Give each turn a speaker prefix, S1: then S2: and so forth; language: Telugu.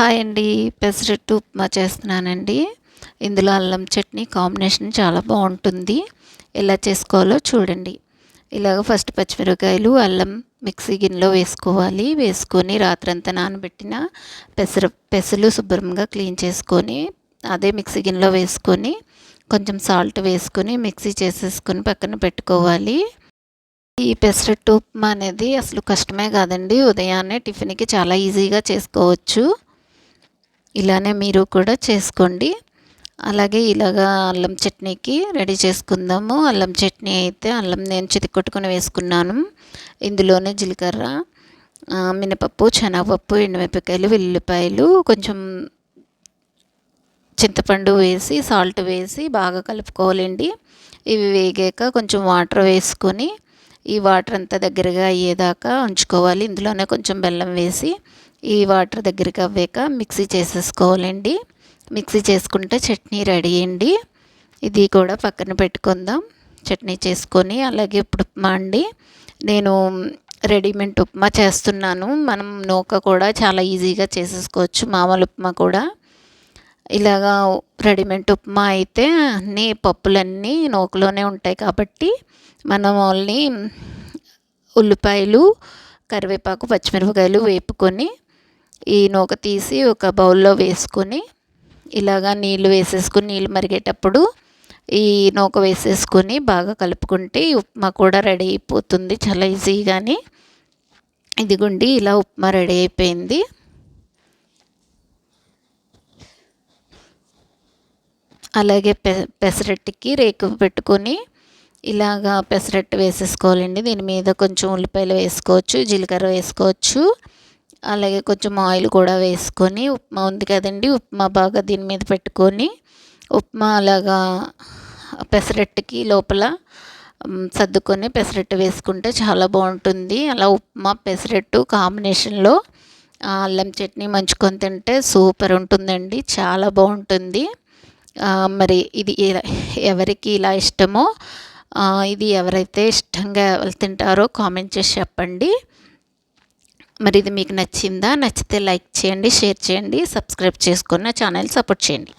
S1: హాయ్ అండి. పెసరట్టు ఉప్మా చేస్తున్నానండి. ఇందులో అల్లం చట్నీ కాంబినేషన్ చాలా బాగుంటుంది. ఎలా చేసుకోవాలో చూడండి. ఇలాగ ఫస్ట్ పచ్చిమిరపకాయలు అల్లం మిక్సీ గిన్నెలో వేసుకోవాలి. వేసుకొని రాత్రంతా నానబెట్టిన పెసర పెసలు శుభ్రంగా క్లీన్ చేసుకొని అదే మిక్సీ గిన్నెలో వేసుకొని కొంచెం సాల్ట్ వేసుకొని మిక్సీ చేసేసుకొని పక్కన పెట్టుకోవాలి. ఈ పెసరట్టు ఉప్మా అనేది అసలు కష్టమే కాదండి. ఉదయాన్నే టిఫిన్కి చాలా ఈజీగా చేసుకోవచ్చు. ఇలానే మీరు కూడా చేసుకోండి. అలాగే ఇలాగా అల్లం చట్నీకి రెడీ చేసుకుందాము. అల్లం చట్నీ అయితే అల్లం నేను చితికొట్టుకొని వేసుకున్నాను. ఇందులోనే జీలకర్ర మినపప్పు శనగపప్పు ఎండుమిరపకాయలు వెల్లుల్లిపాయలు కొంచెం చింతపండు వేసి సాల్ట్ వేసి బాగా కలుపుకోవాలండి. ఇవి వేగాక కొంచెం వాటర్ వేసుకొని ఈ వాటర్ అంతా దగ్గరగా అయ్యేదాకా ఉంచుకోవాలి. ఇందులోనే కొంచెం బెల్లం వేసి ఈ వాటర్ దగ్గరికి అవ్వాక మిక్సీ చేసేసుకోవాలండి. మిక్సీ చేసుకుంటే చట్నీ రెడీ అండి. ఇది కూడా పక్కన పెట్టుకుందాం. చట్నీ చేసుకొని అలాగే ఇప్పుడు ఉప్మా అండి. నేను రెడీమేడ్ ఉప్మా చేస్తున్నాను. మనం నూక కూడా చాలా ఈజీగా చేసేసుకోవచ్చు. మామూలు ఉప్మా కూడా. ఇలాగా రెడీమేడ్ ఉప్మా అయితే అన్ని పప్పులన్నీ నూకలోనే ఉంటాయి కాబట్టి మనం ఓన్లీ ఉల్లిపాయలు కరివేపాకు పచ్చిమిరపకాయలు వేపుకొని ఈ నూక తీసి ఒక బౌల్లో వేసుకొని ఇలాగా నీళ్ళు వేసేసుకుని నీళ్ళు మరిగేటప్పుడు ఈ నూక వేసేసుకొని బాగా కలుపుకుంటే ఉప్మా కూడా రెడీ అయిపోతుంది. చాలా ఈజీగాని. ఇదిగోండి ఇలా ఉప్మా రెడీ అయిపోయింది. అలాగే పె పెసరట్టుకి రేకు పెట్టుకొని ఇలాగా పెసరట్టు వేసేసుకోవాలండి. దీని మీద కొంచెం ఉల్లిపాయలు వేసుకోవచ్చు జీలకర్ర వేసుకోవచ్చు అలాగే కొంచెం ఆయిల్ కూడా వేసుకొని ఉప్మా ఉంది కదండి ఉప్మా బాగా దీని మీద పెట్టుకొని ఉప్మా అలాగా పెసరట్టుకి లోపల సర్దుకొని పెసరట్టు వేసుకుంటే చాలా బాగుంటుంది. అలా ఉప్మా పెసరట్టు కాంబినేషన్లో అల్లం చట్నీ మంచుకొని తింటే సూపర్ ఉంటుందండి చాలా బాగుంటుంది. మరి ఇది ఎవరికి ఇలా ఇష్టమో ఇది ఎవరైతే ఇష్టంగా తింటారో కామెంట్ చేసి చెప్పండి. మరి ఇది మీకు నచ్చిందా నచ్చితే లైక్ చేయండి షేర్ చేయండి సబ్స్క్రైబ్ చేసుకున్న ఛానల్ సపోర్ట్ చేయండి.